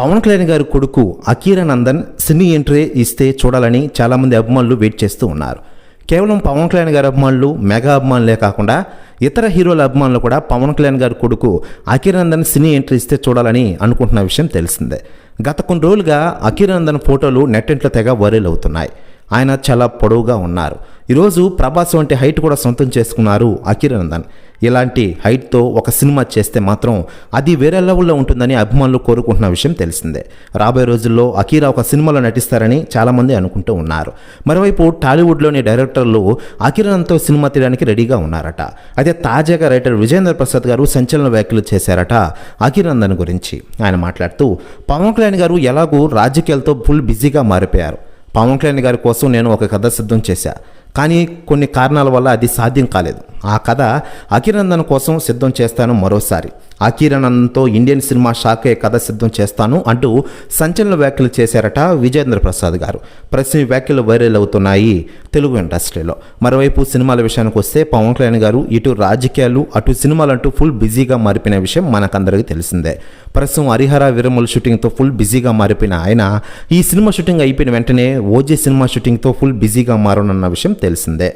పవన్ కళ్యాణ్ గారి కొడుకు అకీరా నందన్ సినీ ఎంట్రీ ఇస్తే చూడాలని చాలామంది అభిమానులు వెయిట్ చేస్తూ ఉన్నారు. కేవలం పవన్ కళ్యాణ్ గారి అభిమానులు మెగా అభిమానులే కాకుండా ఇతర హీరోల అభిమానులు కూడా పవన్ కళ్యాణ్ గారి కొడుకు అకిరందన్ సినీ ఎంట్రీ ఇస్తే చూడాలని అనుకుంటున్న విషయం తెలిసిందే. గత కొన్ని రోజులుగా అకిరందన్ ఫోటోలు నెట్టింట్లో తెగ వైరల్ అవుతున్నాయి. ఆయన చాలా పొడవుగా ఉన్నారు. ఈరోజు ప్రభాస్ వంటి హైట్ కూడా సొంతం చేసుకున్నారు అకిరందన్ ఇలాంటి హైట్తో ఒక సినిమా చేస్తే మాత్రం అది వేరే లెవెల్లో ఉంటుందని అభిమానులు కోరుకుంటున్న విషయం తెలిసిందే. రాబోయే రోజుల్లో అఖీరా ఒక సినిమాలో నటిస్తారని చాలామంది అనుకుంటూ ఉన్నారు. మరోవైపు టాలీవుడ్లోని డైరెక్టర్లు అకిరణ్తో సినిమా తీయడానికి రెడీగా ఉన్నారట. అయితే తాజాగా రైటర్ విజేంద్ర ప్రసాద్ గారు సంచలన వ్యాఖ్యలు చేశారట అకిరందన్ గురించి. ఆయన మాట్లాడుతూ పవన్ కళ్యాణ్ గారు ఎలాగూ రాజకీయాలతో ఫుల్ బిజీగా మారిపోయారు. పవన్ కళ్యాణ్ గారి కోసం నేను ఒక కథ సిద్ధం చేశా. కానీ కొన్ని కారణాల వల్ల అది సాధ్యం కాలేదు. ఆ కథ అకిరందన్ కోసం సిద్ధం చేస్తాను మరోసారి. అకిరణంతో ఇండియన్ సినిమా షాకే కథ సిద్ధం చేస్తాను అంటూ సంచలన వ్యాఖ్యలు చేశారట విజేంద్ర ప్రసాద్ గారు. ప్రస్తుతం ఈ వ్యాఖ్యలు వైరల్ అవుతున్నాయి తెలుగు ఇండస్ట్రీలో. మరోవైపు సినిమాల విషయానికి వస్తే పవన్ కళ్యాణ్ గారు ఇటు రాజకీయాలు అటు సినిమాలు అంటూ ఫుల్ బిజీగా మారిపోయిన విషయం మనకందరికీ తెలిసిందే. ప్రస్తుతం హరిహర విరమల షూటింగ్తో ఫుల్ బిజీగా మారిపోయిన ఆయన ఈ సినిమా షూటింగ్ అయిపోయిన వెంటనే ఓజీ సినిమా షూటింగ్తో ఫుల్ బిజీగా మారనున్న విషయం తెలిసిందే.